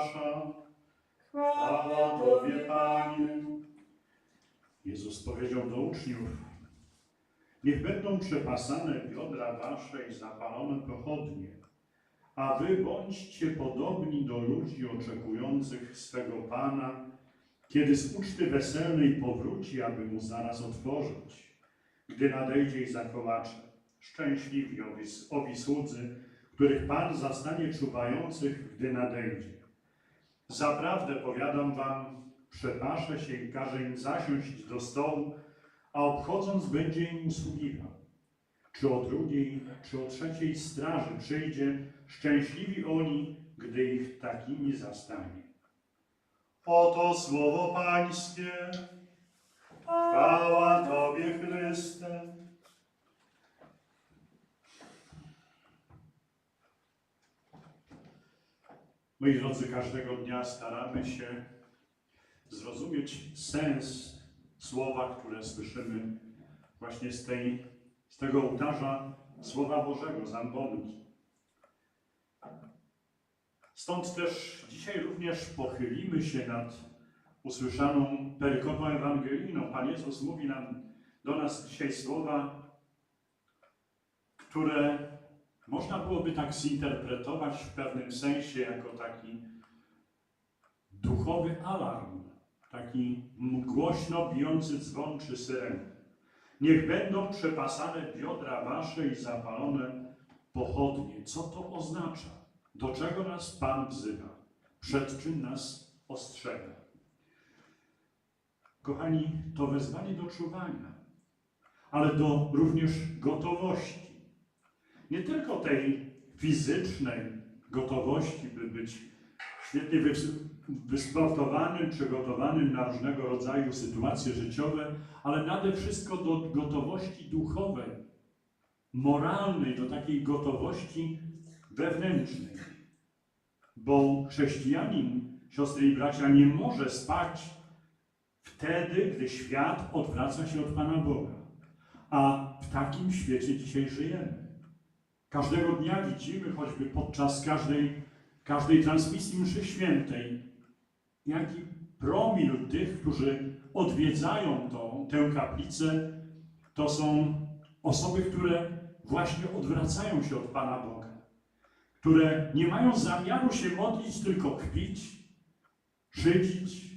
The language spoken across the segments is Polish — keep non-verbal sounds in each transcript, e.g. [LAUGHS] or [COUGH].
Wasza. Chwała Tobie, Panie. Jezus powiedział do uczniów, niech będą przepasane biodra Wasze i zapalone pochodnie, a Wy bądźcie podobni do ludzi oczekujących swego Pana, kiedy z uczty weselnej powróci, aby Mu zaraz otworzyć, gdy nadejdzie i zakołacze. Szczęśliwi owi słudzy, których Pan zastanie czuwających, gdy nadejdzie. Zaprawdę powiadam wam, przepaszę się i każe im zasiąść do stołu, a obchodząc będzie im usługiwał. Czy o drugiej, czy o trzeciej straży przyjdzie, szczęśliwi oni, gdy ich takimi zastanie. Oto słowo Pańskie. Chwała Tobie, Chryste. Moi drodzy, każdego dnia staramy się zrozumieć sens słowa, które słyszymy właśnie z, tej, z tego ołtarza Słowa Bożego, z. Stąd też dzisiaj również pochylimy się nad usłyszaną perykopą ewangelijną. Pan Jezus mówi nam do nas dzisiaj słowa, które można byłoby tak zinterpretować w pewnym sensie jako taki duchowy alarm, taki głośno bijący dzwon czy syrenę. Niech będą przepasane biodra wasze i zapalone pochodnie. Co to oznacza? Do czego nas Pan wzywa? Przed czym nas ostrzega? Kochani, to wezwanie do czuwania, ale do również gotowości. Nie tylko tej fizycznej gotowości, by być świetnie wys- wysportowanym, przygotowanym na różnego rodzaju sytuacje życiowe, ale nade wszystko do gotowości duchowej, moralnej, do takiej gotowości wewnętrznej. Bo chrześcijanin, siostry i bracia, nie może spać wtedy, gdy świat odwraca się od Pana Boga. A w takim świecie dzisiaj żyjemy. Każdego dnia widzimy, choćby podczas każdej, każdej transmisji mszy świętej, jaki promil tych, którzy odwiedzają tą, tę kaplicę, to są osoby, które właśnie odwracają się od Pana Boga, które nie mają zamiaru się modlić, tylko kpić, szydzić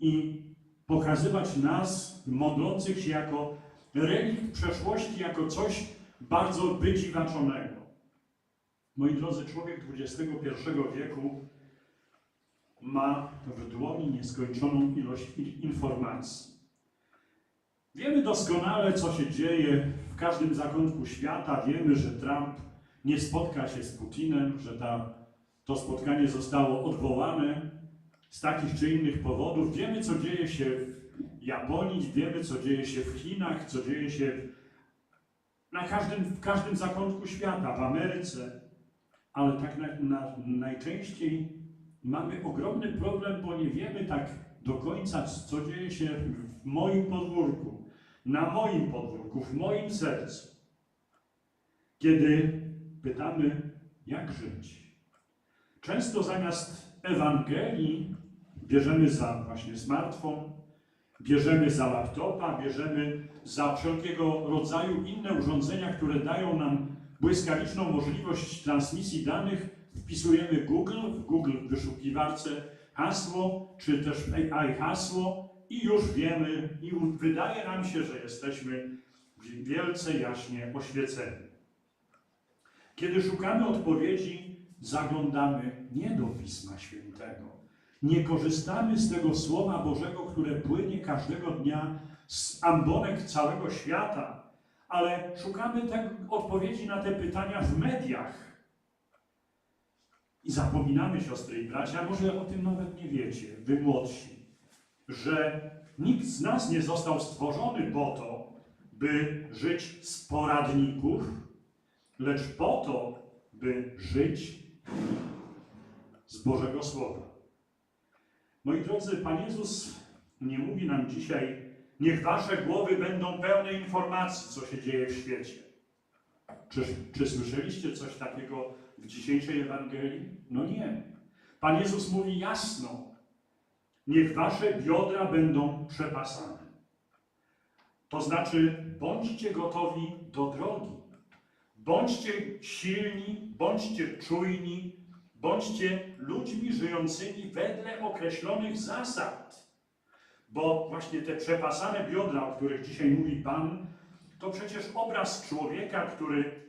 i pokazywać nas, modlących się jako relikt przeszłości, jako coś bardzo wydziwaczonego. Moi drodzy, człowiek XXI wieku ma w dłoni nieskończoną ilość informacji. Wiemy doskonale, co się dzieje w każdym zakątku świata. Wiemy, że Trump nie spotka się z Putinem, że ta, to spotkanie zostało odwołane z takich czy innych powodów. Wiemy, co dzieje się w Japonii, wiemy, co dzieje się w Chinach, co dzieje się na każdym, w każdym zakątku świata, w Ameryce. Ale tak na, na, najczęściej mamy ogromny problem, bo nie wiemy tak do końca, co dzieje się w moim podwórku, na moim podwórku, w moim sercu. Kiedy pytamy, jak żyć. Często zamiast Ewangelii bierzemy za właśnie smartfon, bierzemy za laptopa, bierzemy za wszelkiego rodzaju inne urządzenia, które dają nam błyskawiczną możliwość transmisji danych, wpisujemy Google, w Google wyszukiwarce hasło, czy też AI hasło i już wiemy, i wydaje nam się, że jesteśmy wielce jaśnie oświeceni. Kiedy szukamy odpowiedzi, zaglądamy nie do Pisma Świętego. Nie korzystamy z tego Słowa Bożego, które płynie każdego dnia z ambonek całego świata, ale szukamy te odpowiedzi na te pytania w mediach. I zapominamy, siostry i bracia, może o tym nawet nie wiecie, wy młodsi, że nikt z nas nie został stworzony po to, by żyć z poradników, lecz po to, by żyć z Bożego Słowa. Moi drodzy, Pan Jezus nie mówi nam dzisiaj, niech wasze głowy będą pełne informacji, co się dzieje w świecie. Czy, czy słyszeliście coś takiego w dzisiejszej Ewangelii? No nie. Pan Jezus mówi jasno: Niech wasze biodra będą przepasane. To znaczy, bądźcie gotowi do drogi. Bądźcie silni, bądźcie czujni, bądźcie ludźmi żyjącymi wedle określonych zasad. Bo właśnie te przepasane biodra, o których dzisiaj mówi Pan, to przecież obraz człowieka, który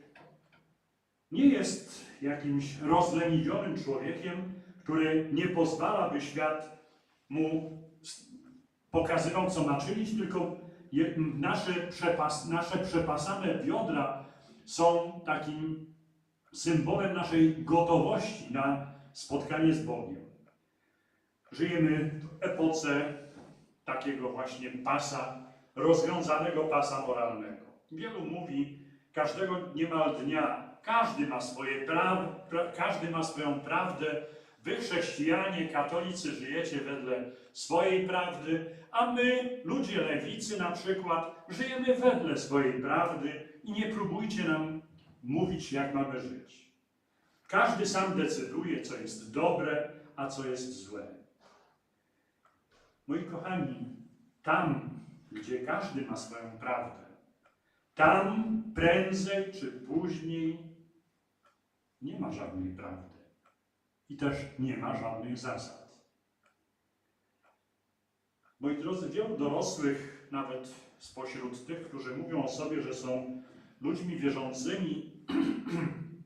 nie jest jakimś rozleniwionym człowiekiem, który nie pozwala, by świat mu pokazywał, co ma czynić, tylko nasze, przepas, nasze przepasane biodra są takim symbolem naszej gotowości na spotkanie z Bogiem. Żyjemy w epoce takiego właśnie pasa, rozwiązanego pasa moralnego. Wielu mówi, każdego niemal dnia, każdy ma swoje prawo, pra, każdy ma swoją prawdę. Wy, chrześcijanie, katolicy, żyjecie wedle swojej prawdy, a my, ludzie lewicy na przykład, żyjemy wedle swojej prawdy i nie próbujcie nam mówić, jak mamy żyć. Każdy sam decyduje, co jest dobre, a co jest złe. Moi kochani, tam, gdzie każdy ma swoją prawdę, tam prędzej czy później nie ma żadnej prawdy i też nie ma żadnych zasad. Moi drodzy, wielu dorosłych, nawet spośród tych, którzy mówią o sobie, że są ludźmi wierzącymi,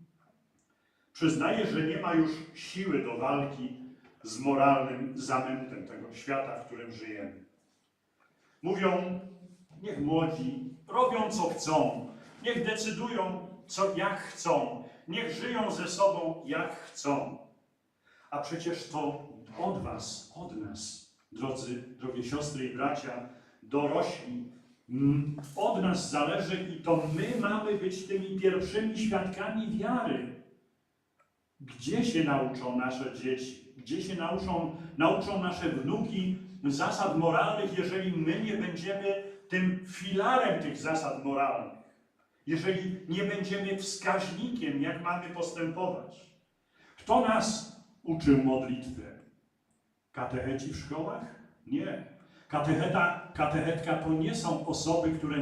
[CLEARS THROAT] przyznaje, że nie ma już siły do walki z moralnym zamętem tego świata, w którym żyjemy. Mówią, niech młodzi robią co chcą, niech decydują co jak chcą, niech żyją ze sobą jak chcą. A przecież to od was, od nas, drodzy, drogie siostry i bracia, dorośli, mm, od nas zależy i to my mamy być tymi pierwszymi świadkami wiary. Gdzie się nauczą nasze dzieci? Gdzie się nauczą, nauczą nasze wnuki zasad moralnych, jeżeli my nie będziemy tym filarem tych zasad moralnych? Jeżeli nie będziemy wskaźnikiem, jak mamy postępować? Kto nas uczył modlitwy? Katecheci w szkołach? Nie. Katecheta, katechetka to nie są osoby, które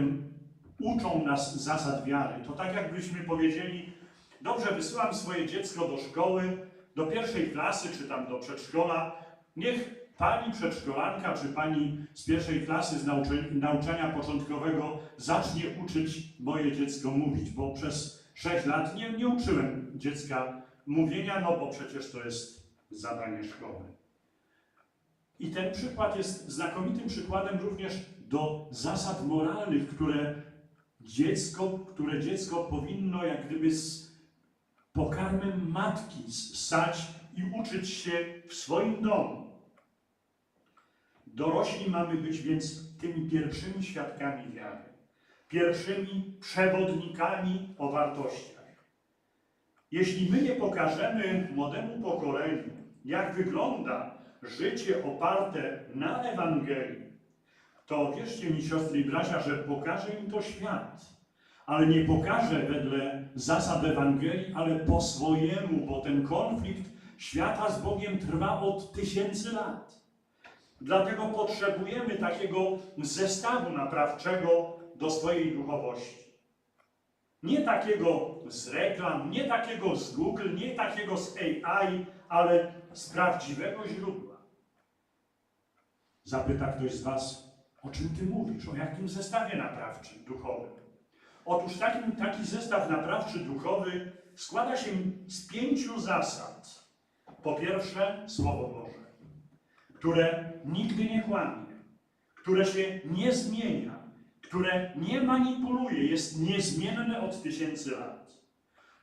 uczą nas zasad wiary. To tak jakbyśmy powiedzieli, dobrze, wysyłam swoje dziecko do szkoły, do pierwszej klasy, czy tam do przedszkola. Niech pani przedszkolanka, czy pani z pierwszej klasy z nauczania początkowego zacznie uczyć moje dziecko mówić, bo przez 6 lat nie, nie uczyłem dziecka mówienia, no bo przecież to jest zadanie szkoły. I ten przykład jest znakomitym przykładem również do zasad moralnych, które dziecko, które dziecko powinno jak gdyby z pokarmem matki ssać i uczyć się w swoim domu. Dorośli mamy być więc tymi pierwszymi świadkami wiary, pierwszymi przewodnikami o wartościach. Jeśli my nie pokażemy młodemu pokoleniu, jak wygląda życie oparte na Ewangelii, to wierzcie mi, siostry i bracia, że pokaże im to świat. Ale nie pokaże wedle zasad Ewangelii, ale po swojemu, bo ten konflikt świata z Bogiem trwa od tysięcy lat. Dlatego potrzebujemy takiego zestawu naprawczego do swojej duchowości. Nie takiego z reklam, nie takiego z Google, nie takiego z AI, ale z prawdziwego źródła. Zapyta ktoś z Was, o czym Ty mówisz, o jakim zestawie naprawczym, duchowym? Otóż taki, taki zestaw naprawczy duchowy składa się z pięciu zasad. Po pierwsze, Słowo Boże, które nigdy nie kłamie, które się nie zmienia, które nie manipuluje, jest niezmienne od tysięcy lat.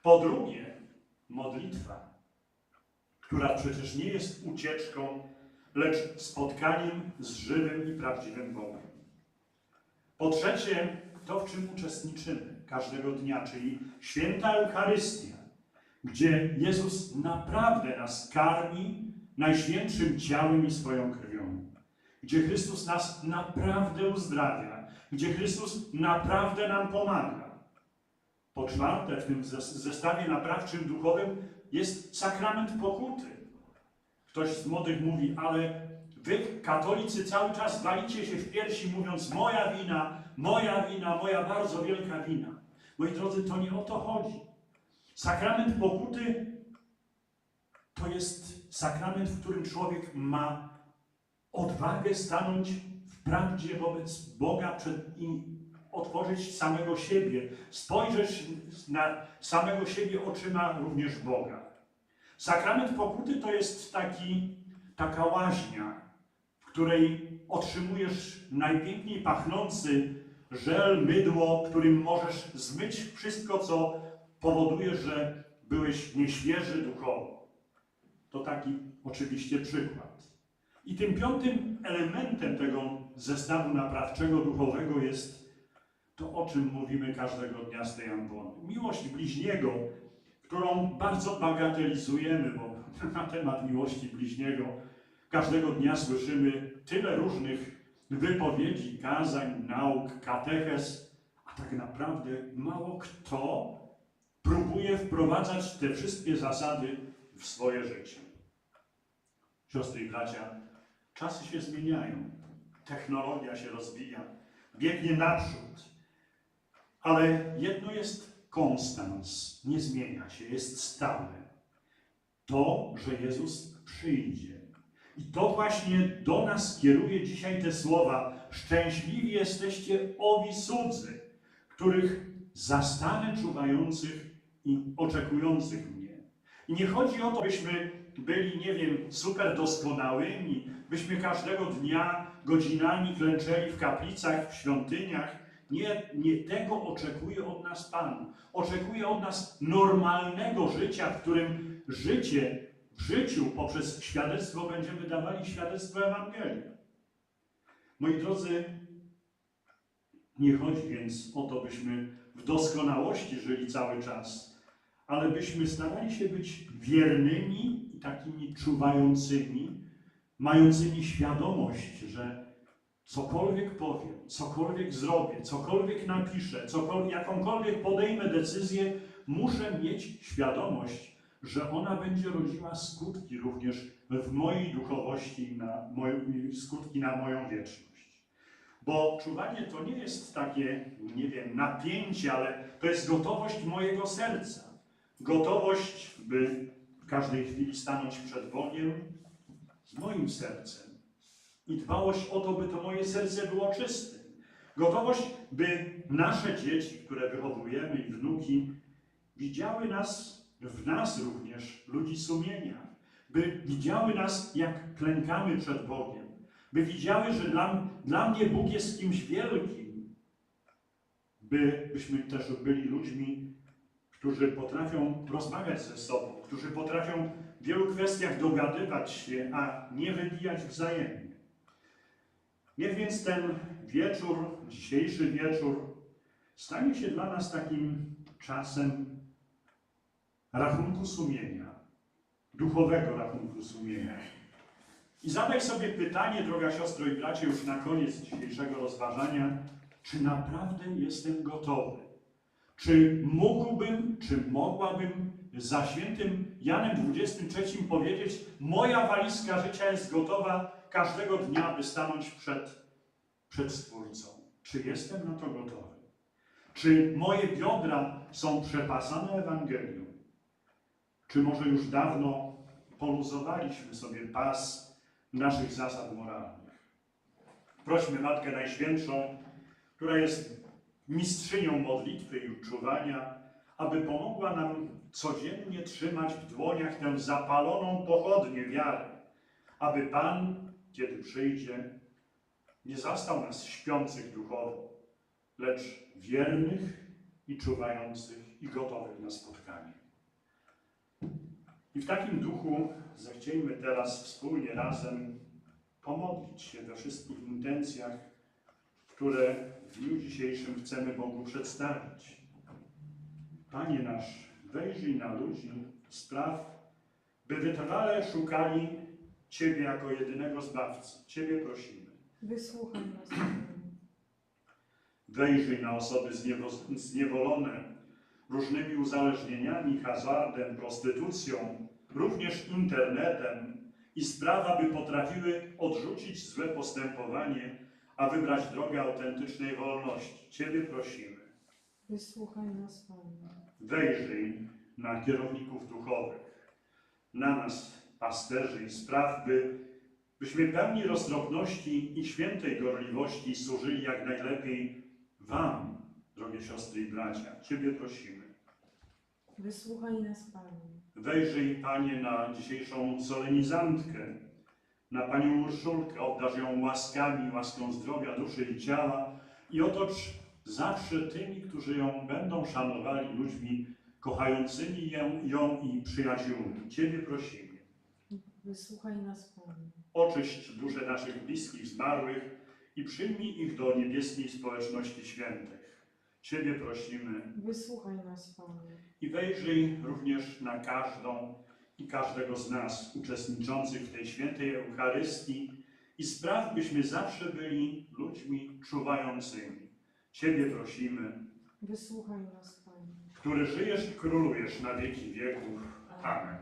Po drugie, modlitwa, która przecież nie jest ucieczką, lecz spotkaniem z żywym i prawdziwym Bogiem. Po trzecie, to w czym uczestniczymy każdego dnia, czyli święta Eucharystia, gdzie Jezus naprawdę nas karmi najświętszym ciałem i swoją krwią, gdzie Chrystus nas naprawdę uzdrawia, gdzie Chrystus naprawdę nam pomaga. Po czwarte, w tym zes- zestawie naprawczym duchowym jest sakrament pokuty. Ktoś z młodych mówi, ale wy, katolicy, cały czas walicie się w piersi, mówiąc moja wina, moja wina, moja bardzo wielka wina. Moi drodzy, to nie o to chodzi. Sakrament pokuty to jest sakrament, w którym człowiek ma odwagę stanąć w prawdzie wobec Boga przed, i otworzyć samego siebie, spojrzeć na samego siebie oczyma również Boga. Sakrament pokuty to jest taki, taka łaźnia, w której otrzymujesz najpiękniej pachnący żel, mydło, którym możesz zmyć wszystko, co powoduje, że byłeś nieświeży duchowo. To taki oczywiście przykład. I tym piątym elementem tego zestawu naprawczego duchowego jest to, o czym mówimy każdego dnia z tej ambony. Miłość bliźniego, którą bardzo bagatelizujemy, bo [LAUGHS] na temat miłości bliźniego każdego dnia słyszymy tyle różnych wypowiedzi, kazań, nauk, katechez, a tak naprawdę mało kto próbuje wprowadzać te wszystkie zasady w swoje życie. Siostry i bracia, czasy się zmieniają, technologia się rozwija, biegnie naprzód, ale jedno jest konstans, nie zmienia się, jest stałe. To, że Jezus przyjdzie. I to właśnie do nas kieruje dzisiaj te słowa. Szczęśliwi jesteście owi cudzy, których zastanę czuwających i oczekujących mnie. I nie chodzi o to, byśmy byli, nie wiem, super doskonałymi, byśmy każdego dnia godzinami klęczeli w kaplicach, w świątyniach. Nie, nie tego oczekuje od nas Pan. Oczekuje od nas normalnego życia, w którym życie życiu poprzez świadectwo będziemy dawali świadectwo Ewangelii. Moi drodzy, nie chodzi więc o to, byśmy w doskonałości żyli cały czas, ale byśmy starali się być wiernymi i takimi czuwającymi, mającymi świadomość, że cokolwiek powiem, cokolwiek zrobię, cokolwiek napiszę, cokolwiek, jakąkolwiek podejmę decyzję, muszę mieć świadomość, że ona będzie rodziła skutki również w mojej duchowości, na skutki na moją wieczność. Bo czuwanie to nie jest takie, nie wiem, napięcie, ale to jest gotowość mojego serca. Gotowość, by w każdej chwili stanąć przed Bogiem z moim sercem. I dbałość o to, by to moje serce było czyste. Gotowość, by nasze dzieci, które wychowujemy i wnuki, widziały nas w nas również ludzi sumienia, by widziały nas, jak klękamy przed Bogiem, by widziały, że dla, dla mnie Bóg jest kimś wielkim, by, byśmy też byli ludźmi, którzy potrafią rozmawiać ze sobą, którzy potrafią w wielu kwestiach dogadywać się, a nie wybijać wzajemnie. Niech więc ten wieczór, dzisiejszy wieczór, stanie się dla nas takim czasem rachunku sumienia, duchowego rachunku sumienia. I zadaj sobie pytanie, droga siostro i bracie, już na koniec dzisiejszego rozważania, czy naprawdę jestem gotowy? Czy mógłbym, czy mogłabym za świętym Janem 23 powiedzieć, moja walizka życia jest gotowa każdego dnia, by stanąć przed, przed Stwórcą. Czy jestem na to gotowy? Czy moje biodra są przepasane Ewangelią? Czy może już dawno poluzowaliśmy sobie pas naszych zasad moralnych? Prośmy Matkę Najświętszą, która jest mistrzynią modlitwy i uczuwania, aby pomogła nam codziennie trzymać w dłoniach tę zapaloną pochodnię wiary, aby Pan, kiedy przyjdzie, nie zastał nas śpiących duchowo, lecz wiernych i czuwających i gotowych na spotkanie. I w takim duchu zechciejmy teraz wspólnie razem pomodlić się we wszystkich intencjach, które w dniu dzisiejszym chcemy Bogu przedstawić. Panie nasz, wejrzyj na ludzi, spraw, by wytrwale szukali Ciebie jako jedynego Zbawcy. Ciebie prosimy. Wysłuchaj nas. Wejrzyj na osoby zniewo- zniewolone różnymi uzależnieniami, hazardem, prostytucją, również internetem i spraw, aby potrafiły odrzucić złe postępowanie, a wybrać drogę autentycznej wolności. Ciebie prosimy. Wysłuchaj nas, Panie. Wejrzyj na kierowników duchowych, na nas, pasterzy i spraw, by, byśmy pełni roztropności i świętej gorliwości służyli jak najlepiej Wam, drogie siostry i bracia. Ciebie prosimy. Wysłuchaj nas, Panie. Wejrzyj, Panie, na dzisiejszą solenizantkę, na Panią Urszulkę, obdarz ją łaskami, łaską zdrowia, duszy i ciała i otocz zawsze tymi, którzy ją będą szanowali, ludźmi kochającymi ją, ją i przyjaciółmi. Ciebie prosimy. Wysłuchaj nas, Panie. Oczyść dusze naszych bliskich, zmarłych i przyjmij ich do niebieskiej społeczności świętych. Ciebie prosimy Wysłuchaj nas, Panie. i wejrzyj również na każdą i każdego z nas uczestniczących w tej świętej Eucharystii i spraw, byśmy zawsze byli ludźmi czuwającymi. Ciebie prosimy, Wysłuchaj nas, Panie. który żyjesz i królujesz na wieki wieków. Amen.